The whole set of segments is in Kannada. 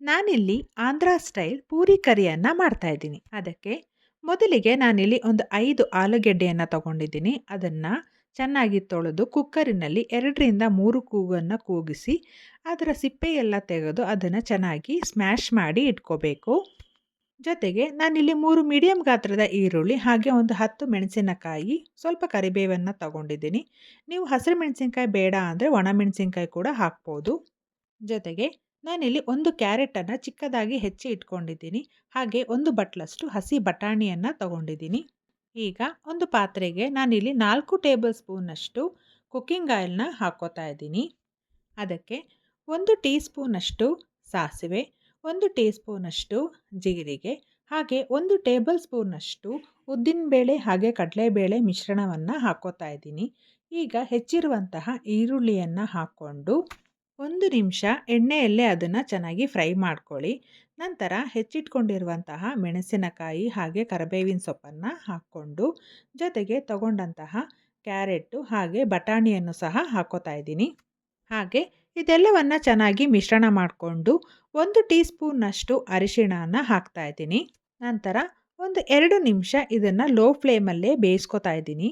ನಾನಿಲ್ಲಿ ಆಂಧ್ರ ಸ್ಟೈಲ್ ಪೂರಿ ಕರಿಯನ್ನು ಮಾಡ್ತಾ ಇದ್ದೀನಿ. ಅದಕ್ಕೆ ಮೊದಲಿಗೆ ನಾನಿಲ್ಲಿ ಒಂದು ಐದು ಆಲೂಗೆಡ್ಡೆಯನ್ನು ತಗೊಂಡಿದ್ದೀನಿ. ಅದನ್ನು ಚೆನ್ನಾಗಿ ತೊಳೆದು ಕುಕ್ಕರಿನಲ್ಲಿ ಎರಡರಿಂದ ಮೂರು ಕೂಗನ್ನು ಕೂಗಿಸಿ ಅದರ ಸಿಪ್ಪೆಯೆಲ್ಲ ತೆಗೆದು ಅದನ್ನು ಚೆನ್ನಾಗಿ ಸ್ಮ್ಯಾಶ್ ಮಾಡಿ ಇಟ್ಕೋಬೇಕು. ಜೊತೆಗೆ ನಾನಿಲ್ಲಿ ಮೂರು ಮೀಡಿಯಂ ಗಾತ್ರದ ಈರುಳ್ಳಿ ಹಾಗೆ ಒಂದು ಹತ್ತು ಮೆಣಸಿನಕಾಯಿ, ಸ್ವಲ್ಪ ಕರಿಬೇವನ್ನು ತಗೊಂಡಿದ್ದೀನಿ. ನೀವು ಹಸಿರು ಮೆಣಸಿನ್ಕಾಯಿ ಬೇಡ ಅಂದರೆ ಒಣಮೆಣಸಿನ್ಕಾಯಿ ಕೂಡ ಹಾಕ್ಬೋದು. ಜೊತೆಗೆ ನಾನಿಲ್ಲಿ ಒಂದು ಕ್ಯಾರೆಟನ್ನು ಚಿಕ್ಕದಾಗಿ ಹೆಚ್ಚಿ ಇಟ್ಕೊಂಡಿದ್ದೀನಿ. ಹಾಗೆ ಒಂದು ಬಟ್ಲಷ್ಟು ಹಸಿ ಬಟಾಣಿಯನ್ನು ತಗೊಂಡಿದ್ದೀನಿ. ಈಗ ಒಂದು ಪಾತ್ರೆಗೆ ನಾನಿಲ್ಲಿ ನಾಲ್ಕು ಟೇಬಲ್ ಸ್ಪೂನಷ್ಟು ಕುಕ್ಕಿಂಗ್ ಆಯಿಲ್ನ ಹಾಕೋತಾ ಇದ್ದೀನಿ. ಅದಕ್ಕೆ ಒಂದು ಟೀ ಸ್ಪೂನಷ್ಟು ಸಾಸಿವೆ, ಒಂದು ಟೀ ಸ್ಪೂನಷ್ಟು ಜೀರಿಗೆ, ಹಾಗೆ ಒಂದು ಟೇಬಲ್ ಸ್ಪೂನಷ್ಟು ಉದ್ದಿನಬೇಳೆ ಹಾಗೆ ಕಡಲೆಬೇಳೆ ಮಿಶ್ರಣವನ್ನು ಹಾಕೋತಾ ಇದ್ದೀನಿ. ಈಗ ಹೆಚ್ಚಿರುವಂತಹ ಈರುಳ್ಳಿಯನ್ನು ಹಾಕ್ಕೊಂಡು ಒಂದು ನಿಮಿಷ ಎಣ್ಣೆಯಲ್ಲೇ ಅದನ್ನು ಚೆನ್ನಾಗಿ ಫ್ರೈ ಮಾಡ್ಕೊಳ್ಳಿ. ನಂತರ ಹೆಚ್ಚಿಟ್ಕೊಂಡಿರುವಂತಹ ಮೆಣಸಿನಕಾಯಿ ಹಾಗೆ ಕರಿಬೇವಿನ ಸೊಪ್ಪನ್ನು ಹಾಕ್ಕೊಂಡು ಜೊತೆಗೆ ತಗೊಂಡಂತಹ ಕ್ಯಾರೆಟು ಹಾಗೆ ಬಟಾಣಿಯನ್ನು ಸಹ ಹಾಕೋತಾ ಇದ್ದೀನಿ. ಹಾಗೆ ಇದೆಲ್ಲವನ್ನು ಚೆನ್ನಾಗಿ ಮಿಶ್ರಣ ಮಾಡಿಕೊಂಡು ಒಂದು ಟೀ ಸ್ಪೂನ್ನಷ್ಟು ಅರಿಶಿಣನ ಹಾಕ್ತಾ ಇದ್ದೀನಿ. ನಂತರ ಒಂದು ಎರಡು ನಿಮಿಷ ಇದನ್ನು ಲೋ ಫ್ಲೇಮಲ್ಲೇ ಬೇಯಿಸ್ಕೊತಾ ಇದ್ದೀನಿ.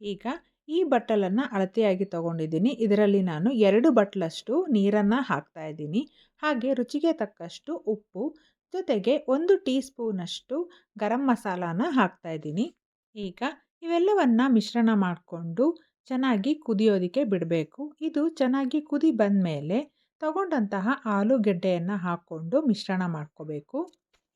ಈಗ ಈ ಬಟ್ಟಲನ್ನು ಅಳತೆಯಾಗಿ ತೊಗೊಂಡಿದ್ದೀನಿ. ಇದರಲ್ಲಿ ನಾನು ಎರಡು ಬಟ್ಲಷ್ಟು ನೀರನ್ನು ಹಾಕ್ತಾ ಇದ್ದೀನಿ. ಹಾಗೆ ರುಚಿಗೆ ತಕ್ಕಷ್ಟು ಉಪ್ಪು, ಜೊತೆಗೆ ಒಂದು ಟೀ ಸ್ಪೂನಷ್ಟು ಗರಂ ಮಸಾಲಾನ ಹಾಕ್ತಾ ಇದ್ದೀನಿ. ಈಗ ಇವೆಲ್ಲವನ್ನ ಮಿಶ್ರಣ ಮಾಡಿಕೊಂಡು ಚೆನ್ನಾಗಿ ಕುದಿಯೋದಕ್ಕೆ ಬಿಡಬೇಕು. ಇದು ಚೆನ್ನಾಗಿ ಕುದಿ ಬಂದ ಮೇಲೆ ತಗೊಂಡಂತಹ ಆಲೂಗೆಡ್ಡೆಯನ್ನು ಹಾಕ್ಕೊಂಡು ಮಿಶ್ರಣ ಮಾಡ್ಕೋಬೇಕು.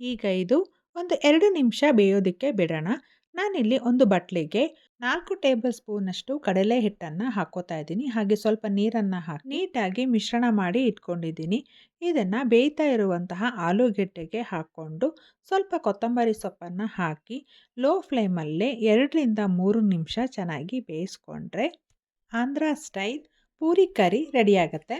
ಈಗ ಇದು ಒಂದು ಎರಡು ನಿಮಿಷ ಬೇಯೋದಕ್ಕೆ ಬಿಡೋಣ. ನಾನಿಲ್ಲಿ ಒಂದು ಬಟ್ಲಿಗೆ ನಾಲ್ಕು ಟೇಬಲ್ ಸ್ಪೂನಷ್ಟು ಕಡಲೆ ಹಿಟ್ಟನ್ನು ಹಾಕೋತಾ ಇದ್ದೀನಿ. ಹಾಗೆ ಸ್ವಲ್ಪ ನೀರನ್ನು ಹಾಕಿ ನೀಟಾಗಿ ಮಿಶ್ರಣ ಮಾಡಿ ಇಟ್ಕೊಂಡಿದ್ದೀನಿ. ಇದನ್ನು ಬೇಯ್ತಾ ಇರುವಂತಹ ಆಲೂಗೆಡ್ಡೆಗೆ ಹಾಕ್ಕೊಂಡು ಸ್ವಲ್ಪ ಕೊತ್ತಂಬರಿ ಸೊಪ್ಪನ್ನು ಹಾಕಿ ಲೋ ಫ್ಲೇಮಲ್ಲೇ ಎರಡರಿಂದ ಮೂರು ನಿಮಿಷ ಚೆನ್ನಾಗಿ ಬೇಯಿಸ್ಕೊಂಡ್ರೆ ಆಂಧ್ರ ಸ್ಟೈಲ್ ಪೂರಿ ಕರಿ ರೆಡಿಯಾಗತ್ತೆ